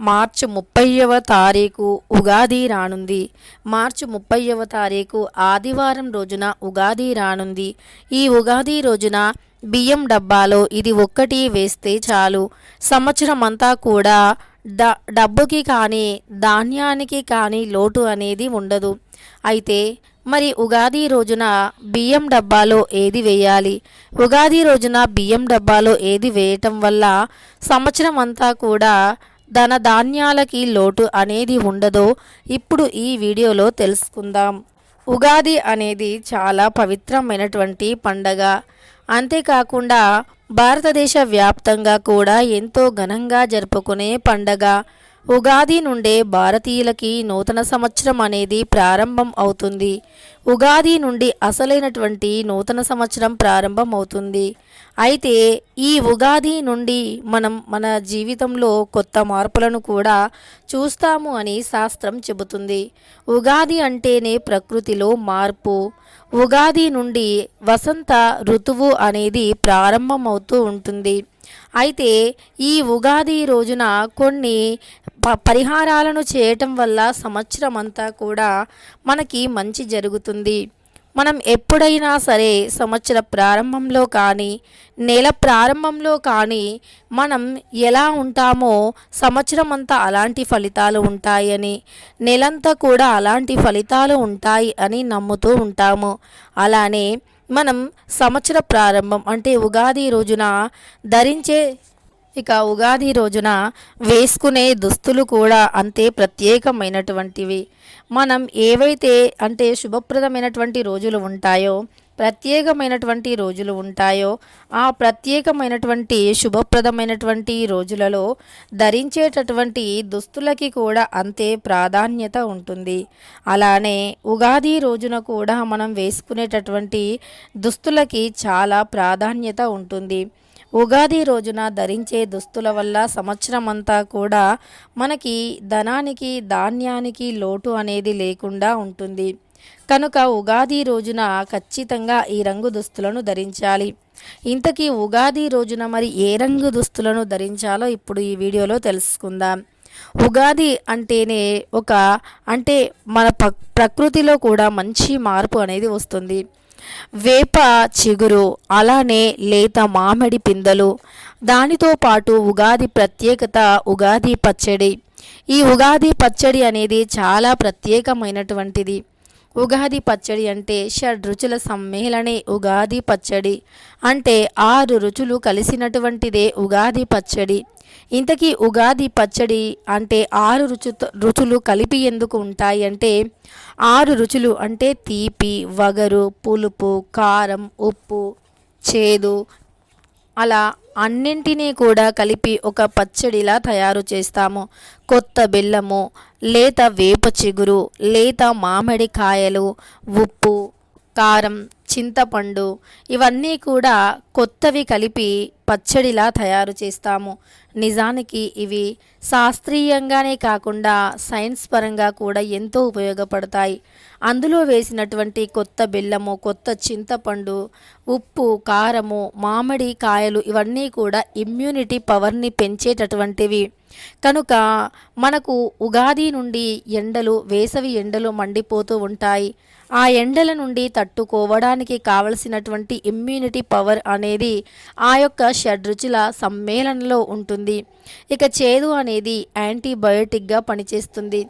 మార్చి ముప్పైవ తారీఖు ఉగాది రానుంది. మార్చి ముప్పైవ తారీఖు ఆదివారం రోజున ఉగాది రానుంది. ఈ ఉగాది రోజున బియ్యం డబ్బాలో ఇది ఒక్కటి వేస్తే చాలు. సంవత్సరం అంతా కూడా డ డబ్బుకి కానీ ధాన్యానికి కానీ లోటు అనేది ఉండదు. అయితే మరి ఉగాది రోజున బియ్యం డబ్బాలో ఏది వేయాలి? ఉగాది రోజున బియ్యం డబ్బాలో ఏది వేయటం వల్ల సంవత్సరం అంతా కూడా ధన ధాన్యాలకి లోటు అనేది ఉండదో ఇప్పుడు ఈ వీడియోలో తెలుసుకుందాం. ఉగాది అనేది చాలా పవిత్రమైనటువంటి పండగ. అంతేకాకుండా భారతదేశ వ్యాప్తంగా కూడా ఎంతో ఘనంగా జరుపుకునే పండగ. ఉగాది నుండే భారతీయులకి నూతన సంవత్సరం అనేది ప్రారంభం అవుతుంది. ఉగాది నుండి అసలైనటువంటి నూతన సంవత్సరం ప్రారంభం అవుతుంది అయితే ఈ ఉగాది నుండి మనం మన జీవితంలో కొత్త మార్పులను కూడా చూస్తాము అని శాస్త్రం చెబుతుంది. ఉగాది అంటేనే ప్రకృతిలో మార్పు. ఉగాది నుండి వసంత ఋతువు అనేది ప్రారంభమవుతూ ఉంటుంది. అయితే ఈ ఉగాది రోజున కొన్ని ప పరిహారాలను చేయటం వల్ల సంవత్సరం అంతా కూడా మనకి మంచి జరుగుతుంది. మనం ఎప్పుడైనా సరే సంవత్సర ప్రారంభంలో కానీ నెల ప్రారంభంలో కానీ మనం ఎలా ఉంటామో సంవత్సరం అంతా అలాంటి ఫలితాలు ఉంటాయని నెలంతా కూడా అలాంటి ఫలితాలు ఉంటాయి అని నమ్ముతూ ఉంటాము. అలానే మనం సంవత్సర ప్రారంభం అంటే ఉగాది రోజున ధరించే ఇక ఉగాది రోజున వేసుకునే దుస్తులు కూడా అంతే ప్రత్యేకమైనటువంటివి. మనం ఏవైతే అంటే శుభప్రదమైనటువంటి రోజులు ఉంటాయో ప్రత్యేకమైనటువంటి రోజులు ఉంటాయో ఆ ప్రత్యేకమైనటువంటి శుభప్రదమైనటువంటి రోజులలో ధరించేటటువంటి దుస్తులకి కూడా అంతే ప్రాధాన్యత ఉంటుంది. అలానే ఉగాది రోజున కూడా మనం వేసుకునేటటువంటి దుస్తులకి చాలా ప్రాధాన్యత ఉంటుంది. ఉగాది రోజున ధరించే దుస్తుల వల్ల సంవత్సరం అంతా కూడా మనకి ధనానికి ధాన్యానికి లోటు అనేది లేకుండా ఉంటుంది. కనుక ఉగాది రోజున ఖచ్చితంగా ఈ రంగు దుస్తులను ధరించాలి. ఇంతకీ ఉగాది రోజున మరి ఏ రంగు దుస్తులను ధరించాలో ఇప్పుడు ఈ వీడియోలో తెలుసుకుందాం. ఉగాది అంటేనే ఒక అంటే మన ప్రకృతిలో కూడా మంచి మార్పు అనేది వస్తుంది. వేప చిగురు అలానే లేత మామిడి పిందెలు దానితో పాటు ఉగాది ప్రత్యేకత ఉగాది పచ్చడి. ఈ ఉగాది పచ్చడి అనేది చాలా ప్రత్యేకమైనటువంటిది. ఉగాది పచ్చడి అంటే షడ్ రుచుల సమ్మేళనే ఉగాది పచ్చడి. అంటే ఆరు రుచులు కలిసినటువంటిదే ఉగాది పచ్చడి. ఇంతకీ ఉగాది పచ్చడి అంటే ఆరు రుచు రుచులు కలిపి ఎందుకు ఉంటాయి అంటే ఆరు రుచులు అంటే తీపి వగరు పులుపు కారం ఉప్పు చేదు అలా అన్నింటినీ కూడా కలిపి ఒక పచ్చడిలా తయారు చేస్తాము. కొత్త బెల్లము లేత వేప చిగురు లేత మామిడికాయలు ఉప్పు కారం చింతపండు ఇవన్నీ కూడా కొత్తవి కలిపి పచ్చడిలా తయారు చేస్తాము. నిజానికి ఇవి శాస్త్రీయంగానే కాకుండా సైన్స్ పరంగా కూడా ఎంతో ఉపయోగపడతాయి. అందులో వేసినటువంటి కొత్త బెల్లము కొత్త చింతపండు ఉప్పు కారము మామిడి కాయలు ఇవన్నీ కూడా ఇమ్యూనిటీ పవర్ని పెంచేటటువంటివి. కనుక మనకు ఉగాది నుండి ఎండలు వేసవి ఎండలు మండిపోతూ ఉంటాయి. ఆ ఎండల నుండి తట్టుకోవడానికి కావలసినటువంటి ఇమ్యూనిటీ పవర్ అనేది ఆ యొక్క షడ్రుచుల సమ్మేళనలో ఉంటుంది. ఇక చేదు అనేది యాంటీబయోటిక్గా పనిచేస్తుంది.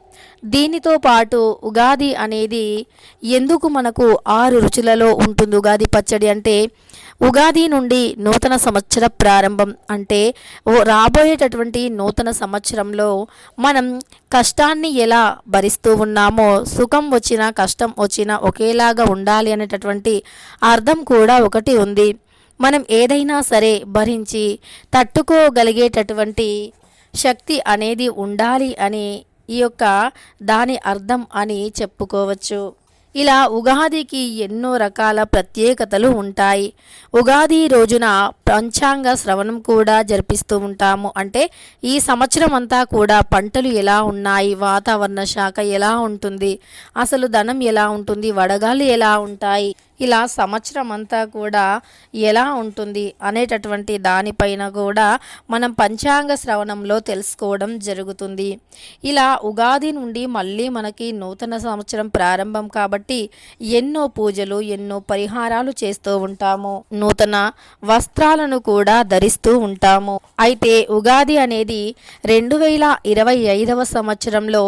దీనితో పాటు ఉగాది అనేది ఎందుకు మనకు ఆరు రుచులలో ఉంటుంది ఉగాది పచ్చడి అంటే? ఉగాది నుండి నూతన సంవత్సర ప్రారంభం అంటే రాబోయేటటువంటి నూతన సంవత్సరంలో మనం కష్టాన్ని ఎలా భరిస్తూ ఉన్నామో సుఖం వచ్చినా కష్టం వచ్చినా ఒకేలాగా ఉండాలి అనేటటువంటి అర్థం కూడా ఒకటి ఉంది. మనం ఏదైనా సరే భరించి తట్టుకోగలిగేటటువంటి శక్తి అనేది ఉండాలి అని ఈ యొక్క దాని అర్థం అని చెప్పుకోవచ్చు. ఇలా ఉగాదికి ఎన్నో రకాల ప్రత్యేకతలు ఉంటాయి. ఉగాది రోజున పంచాంగ శ్రవణం కూడా జరిపిస్తూ ఉంటాము. అంటే ఈ సంవత్సరం అంతా కూడా పంటలు ఎలా ఉన్నాయి వాతావరణ శాఖ ఎలా ఉంటుంది అసలు ధనం ఎలా ఉంటుంది వడగాలు ఎలా ఉంటాయి ఇలా సంవత్సరం అంతా కూడా ఎలా ఉంటుంది అనేటటువంటి దానిపైన కూడా మనం పంచాంగ శ్రవణంలో తెలుసుకోవడం జరుగుతుంది. ఇలా ఉగాది నుండి మళ్ళీ మనకి నూతన సంవత్సరం ప్రారంభం కాబట్టి ఎన్నో పూజలు ఎన్నో పరిహారాలు చేస్తూ ఉంటాము. నూతన వస్త్రాలను కూడా ధరిస్తూ ఉంటాము. అయితే ఉగాది అనేది రెండు వేల ఇరవై ఐదవ సంవత్సరంలో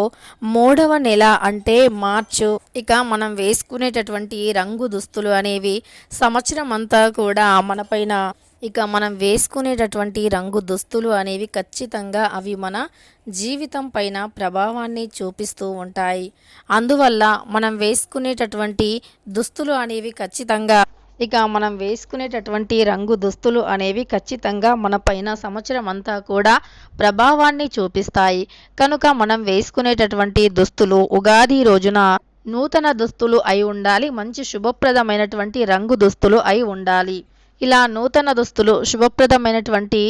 మూడవ నెల అంటే మార్చు. ఇక మనం వేసుకునేటటువంటి రంగు దుస్తులు అనేవి సంవత్సరం అంతా కూడా మనపైన ఇక మనం వేసుకునేటటువంటి రంగు దుస్తులు అనేవి ఖచ్చితంగా అవి మన జీవితం పైన ప్రభావాన్ని చూపిస్తూ ఉంటాయి. అందువల్ల మనం వేసుకునేటటువంటి దుస్తులు అనేవి ఖచ్చితంగా ఇక మనం వేసుకునేటటువంటి రంగు దుస్తులు అనేవి ఖచ్చితంగా మన పైన సంవత్సరం అంతా కూడా ప్రభావాన్ని చూపిస్తాయి. కనుక మనం వేసుకునేటటువంటి దుస్తులు ఉగాది రోజున నూతన దుస్తులు అయి ఉండాలి మంచి శుభప్రదమైనటువంటి రంగు దుస్తులు అయి ఉండాలి. ఇలా నూతన దుస్తులు శుభప్రదమైనటువంటి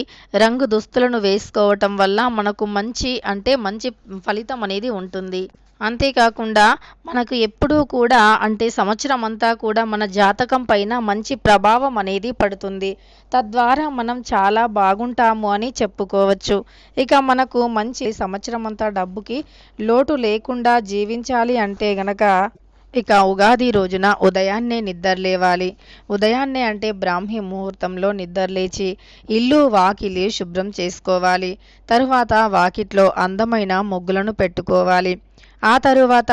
రంగు దుస్తులను వేసుకోవటం వల్ల మనకు మంచి అంటే మంచి ఫలితం అనేది ఉంటుంది. అంతేకాకుండా మనకు ఎప్పుడూ కూడా అంటే సంవత్సరం అంతా కూడా మన జాతకం పైన మంచి ప్రభావం అనేది పడుతుంది. తద్వారా మనం చాలా బాగుంటాము అని చెప్పుకోవచ్చు. ఇక మనకు మంచి సంవత్సరం అంతా డబ్బుకి లోటు లేకుండా జీవించాలి అంటే గనక ఇక ఉగాది రోజున ఉదయాన్నే నిద్రలేవాలి. ఉదయాన్నే అంటే బ్రాహ్మీ ముహూర్తంలో నిద్రలేచి ఇల్లు వాకిలి శుభ్రం చేసుకోవాలి. తరువాత వాకిట్లో అందమైన ముగ్గులను పెట్టుకోవాలి. ఆ తరువాత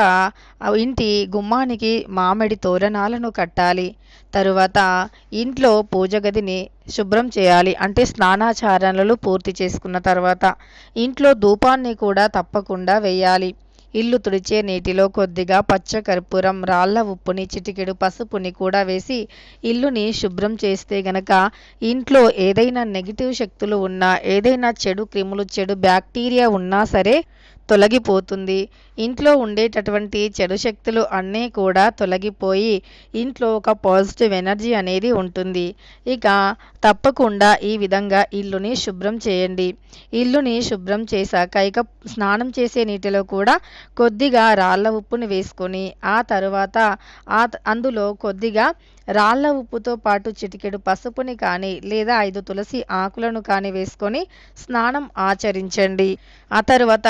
ఇంటి గుమ్మానికి మామిడి తోరణాలను కట్టాలి. తరువాత ఇంట్లో పూజ గదిని శుభ్రం చేయాలి. అంటే స్నానాచారణలు పూర్తి చేసుకున్న తర్వాత ఇంట్లో ధూపాన్ని కూడా తప్పకుండా వేయాలి. ఇల్లు తుడిచే నీటిలో కొద్దిగా పచ్చ కర్పూరం రాళ్ళ ఉప్పుని చిటికెడు పసుపుని కూడా వేసి ఇల్లుని శుభ్రం చేస్తే గనక ఇంట్లో ఏదైనా నెగిటివ్ శక్తులు ఉన్నా ఏదైనా చెడు క్రిములు చెడు బ్యాక్టీరియా ఉన్నా సరే తొలగిపోతుంది. ఇంట్లో ఉండేటటువంటి చెడు శక్తులు అన్నీ కూడా తొలగిపోయి ఇంట్లో ఒక పాజిటివ్ ఎనర్జీ అనేది ఉంటుంది. ఇక తప్పకుండా ఈ విధంగా ఇల్లుని శుభ్రం చేయండి. ఇల్లుని శుభ్రం చేశాక ఇక స్నానం చేసే నీటిలో కూడా కొద్దిగా రాళ్ళ ఉప్పుని వేసుకొని ఆ తరువాత ఆ అందులో కొద్దిగా రాళ్ళ ఉప్పుతో పాటు చిటికెడు పసుపుని కానీ లేదా ఐదు తులసి ఆకులను కానీ వేసుకొని స్నానం ఆచరించండి. ఆ తర్వాత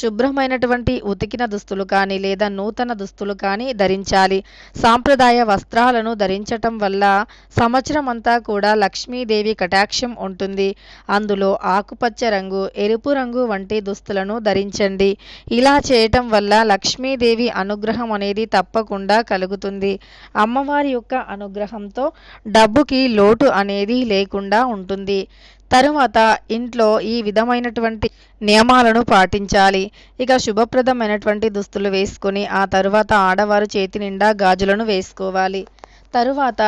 శుభ్రమైనటువంటి ఉతికిన దుస్తులు కానీ లేదా నూతన దుస్తులు కానీ ధరించాలి. సాంప్రదాయ వస్త్రాలను ధరించటం వల్ల సంవత్సరం అంతా కూడా లక్ష్మీదేవి కటాక్షం ఉంటుంది. అందులో ఆకుపచ్చ రంగు ఎరుపు రంగు వంటి దుస్తులను ధరించండి. ఇలా చేయటం వల్ల లక్ష్మీదేవి అనుగ్రహం అనేది తప్పకుండా కలుగుతుంది. అమ్మవారి యొక్క అనుగ్రహంతో డబ్బుకి లోటు అనేది లేకుండా ఉంటుంది. తరువాత ఇంట్లో ఈ విధమైనటువంటి నియమాలను పాటించాలి. ఇక శుభప్రదమైనటువంటి దుస్తులు వేసుకొని ఆ తరువాత ఆడవారు చేతి నిండా గాజులను వేసుకోవాలి. తరువాత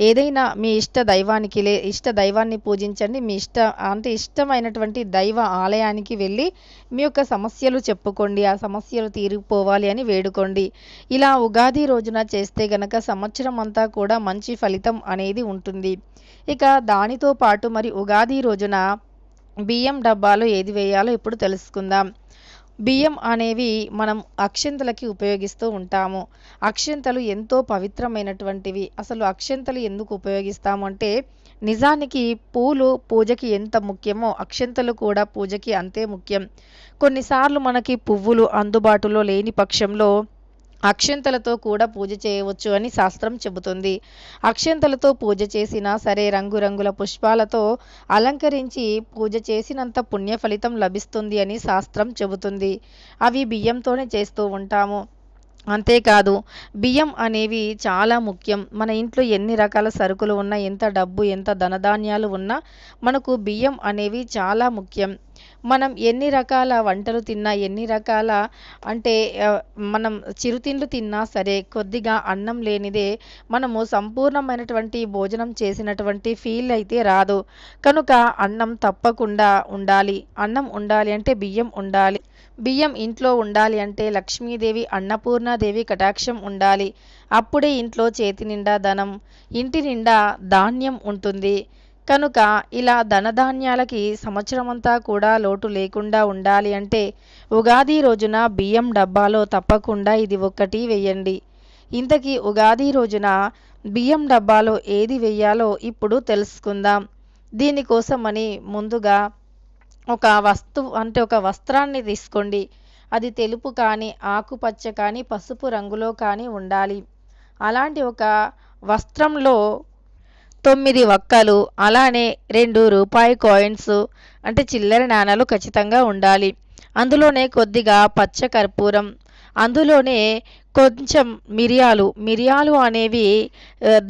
ఏదైనా మీ ఇష్ట దైవానికి లే ఇష్ట దైవాన్ని పూజించండి. మీ ఇష్ట అంటే ఇష్టమైనటువంటి దైవ ఆలయానికి వెళ్ళి మీ యొక్క సమస్యలు చెప్పుకోండి. ఆ సమస్యలు తీరిపోవాలి అని వేడుకోండి. ఇలా ఉగాది రోజున చేస్తే గనక సంవత్సరం అంతా కూడా మంచి ఫలితం అనేది ఉంటుంది. ఇక దానితో పాటు మరి ఉగాది రోజున బియ్యం డబ్బాలో ఏది వేయాలో ఇప్పుడు తెలుసుకుందాం. బియ్యం అనేవి మనం అక్షంతలకి ఉపయోగిస్తూ ఉంటాము. అక్షంతలు ఎంతో పవిత్రమైనటువంటివి. అసలు అక్షంతలు ఎందుకు ఉపయోగిస్తాము అంటే నిజానికి పూలు పూజకి ఎంత ముఖ్యమో అక్షంతలు కూడా పూజకి అంతే ముఖ్యం. కొన్నిసార్లు మనకి పువ్వులు అందుబాటులో లేని పక్షంలో అక్షంతలతో కూడా పూజ చేయవచ్చు అని శాస్త్రం చెబుతుంది. అక్షంతలతో పూజ చేసినా సరే రంగురంగుల పుష్పాలతో అలంకరించి పూజ చేసినంత పుణ్య ఫలితం లభిస్తుంది అని శాస్త్రం చెబుతుంది. అవి బియ్యంతోనే చేస్తూ ఉంటాము. అంతేకాదు బియ్యం అనేవి చాలా ముఖ్యం. మన ఇంట్లో ఎన్ని రకాల సరుకులు ఉన్నా ఎంత డబ్బు ఎంత ధనధాన్యాలు ఉన్నా మనకు బియ్యం అనేవి చాలా ముఖ్యం. మనం ఎన్ని రకాల వంటలు తిన్నా ఎన్ని రకాల అంటే మనం చిరుతిండ్లు తిన్నా సరే కొద్దిగా అన్నం లేనిదే మనము సంపూర్ణమైనటువంటి భోజనం చేసినటువంటి ఫీల్ అయితే రాదు. కనుక అన్నం తప్పకుండా ఉండాలి. అన్నం ఉండాలి అంటే బియ్యం ఉండాలి. బియ్యం ఇంట్లో ఉండాలి అంటే లక్ష్మీదేవి అన్నపూర్ణాదేవి కటాక్షం ఉండాలి. అప్పుడే ఇంట్లో చేతి నిండా ధనం ఇంటి నిండా ధాన్యం ఉంటుంది. కనుక ఇలా ధనధాన్యాలకి సంవత్సరమంతా కూడా లోటు లేకుండా ఉండాలి అంటే ఉగాది రోజున బియ్యం డబ్బాలో తప్పకుండా ఇది ఒక్కటి వేయండి. ఇంతకీ ఉగాది రోజున బియ్యం డబ్బాలో ఏది వెయ్యాలో ఇప్పుడు తెలుసుకుందాం. దీనికోసమని ముందుగా ఒక వస్తువు అంటే ఒక వస్త్రాన్ని తీసుకోండి. అది తెలుపు కానీ ఆకుపచ్చ కానీ పసుపు రంగులో కానీ ఉండాలి. అలాంటి ఒక వస్త్రంలో తొమ్మిది ఒక్కలు అలానే రెండు రూపాయి కాయిన్స్ అంటే చిల్లర నాణాలు ఖచ్చితంగా ఉండాలి. అందులోనే కొద్దిగా పచ్చ కర్పూరం అందులోనే కొంచెం మిరియాలు. మిరియాలు అనేవి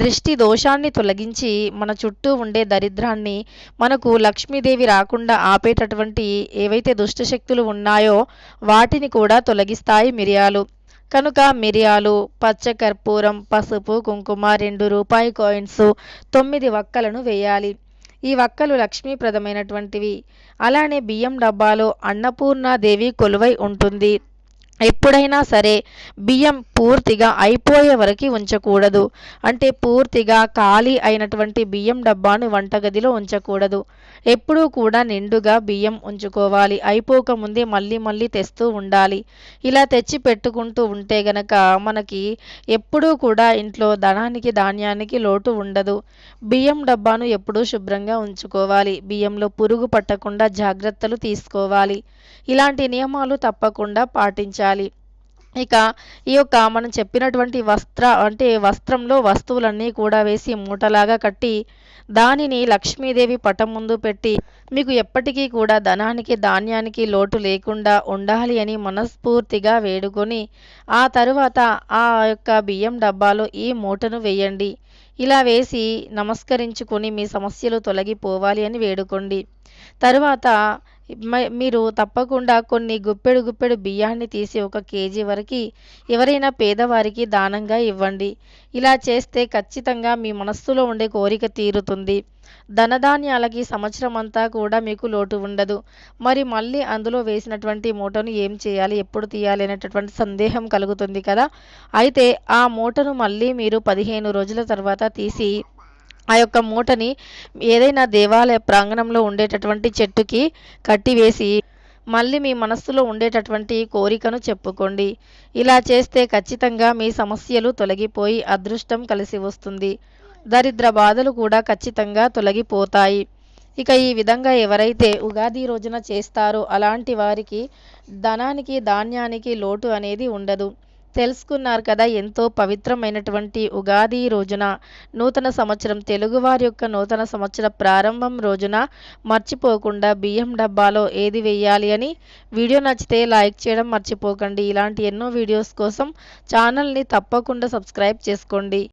దృష్టి దోషాన్ని తొలగించి మన చుట్టూ ఉండే దరిద్రాన్ని మనకు లక్ష్మీదేవి రాకుండా ఆపేటటువంటి ఏవైతే దుష్టశక్తులు ఉన్నాయో వాటిని కూడా తొలగిస్తాయి మిరియాలు. కనుక మిరియాలు పచ్చ కర్పూరం పసుపు కుంకుమ రెండు రూపాయి కాయిన్స్ తొమ్మిది వక్కలను వేయాలి. ఈ వక్కలు లక్ష్మీప్రదమైనటువంటివి. అలానే బియ్యం డబ్బాలో అన్నపూర్ణాదేవి కొలువై ఉంటుంది. ఎప్పుడైనా సరే బియ్యం పూర్తిగా అయిపోయే వరకు ఉంచకూడదు. అంటే పూర్తిగా ఖాళీ అయినటువంటి బియ్యం డబ్బాను వంటగదిలో ఉంచకూడదు. ఎప్పుడూ కూడా నిండుగా బియ్యం ఉంచుకోవాలి. అయిపోకముందే మళ్ళీ మళ్ళీ తెస్తూ ఉండాలి. ఇలా తెచ్చి పెట్టుకుంటూ ఉంటే గనక మనకి ఎప్పుడూ కూడా ఇంట్లో ధనానికి ధాన్యానికి లోటు ఉండదు. బియ్యం డబ్బాను ఎప్పుడూ శుభ్రంగా ఉంచుకోవాలి. బియ్యంలో పురుగు పట్టకుండా జాగ్రత్తలు తీసుకోవాలి. ఇలాంటి నియమాలు తప్పకుండా పాటించాలి. ఇక ఈ యొక్క మనం చెప్పినటువంటి వస్త్ర అంటే వస్త్రంలో వస్తువులన్నీ కూడా వేసి మూటలాగా కట్టి దానిని లక్ష్మీదేవి పటం ముందు పెట్టి మీకు ఎప్పటికీ కూడా ధనానికి ధాన్యానికి లోటు లేకుండా ఉండాలి అని మనస్ఫూర్తిగా వేడుకొని ఆ తరువాత ఆ యొక్క బియ్యం డబ్బాలో ఈ మూటను వేయండి. ఇలా వేసి నమస్కరించుకొని మీ సమస్యలు తొలగిపోవాలి అని వేడుకోండి. తరువాత మీరు తప్పకుండా కొన్ని గుప్పెడు గుప్పెడు బియ్యాన్ని తీసి ఒక కేజీ వరకు ఎవరైనా పేదవారికి దానంగా ఇవ్వండి. ఇలా చేస్తే ఖచ్చితంగా మీ మనస్సులో ఉండే కోరిక తీరుతుంది. ధనధాన్యాలకి సంవత్సరం అంతా కూడా మీకు లోటు ఉండదు. మరి మళ్ళీ అందులో వేసినటువంటి మూటను ఏం చేయాలి ఎప్పుడు తీయాలి అనేటటువంటి సందేహం కలుగుతుంది కదా. అయితే ఆ మూటను మళ్ళీ మీరు పదిహేను రోజుల తర్వాత తీసి ఆ యొక్క మూటని ఏదైనా దేవాలయ ప్రాంగణంలో ఉండేటటువంటి చెట్టుకి కట్టివేసి మళ్ళీ మీ మనస్సులో ఉండేటటువంటి కోరికను చెప్పుకోండి. ఇలా చేస్తే ఖచ్చితంగా మీ సమస్యలు తొలగిపోయి అదృష్టం కలిసి వస్తుంది. దరిద్ర బాధలు కూడా ఖచ్చితంగా తొలగిపోతాయి. ఇక ఈ విధంగా ఎవరైతే ఉగాది రోజున చేస్తారో అలాంటి వారికి ధనానికి ధాన్యానికి లోటు అనేది ఉండదు. తెలుసుకున్నారు కదా ఎంతో పవిత్రమైనటువంటి ఉగాది రోజున నూతన సంవత్సరం తెలుగువారి యొక్క నూతన సంవత్సర ప్రారంభం రోజున మర్చిపోకుండా బియ్యం డబ్బాలో ఏది వేయాలి అని వీడియో నచ్చితే లైక్ చేయడం మర్చిపోకండి. ఇలాంటి ఎన్నో వీడియోస్ కోసం ఛానల్ని తప్పకుండా సబ్స్క్రైబ్ చేసుకోండి.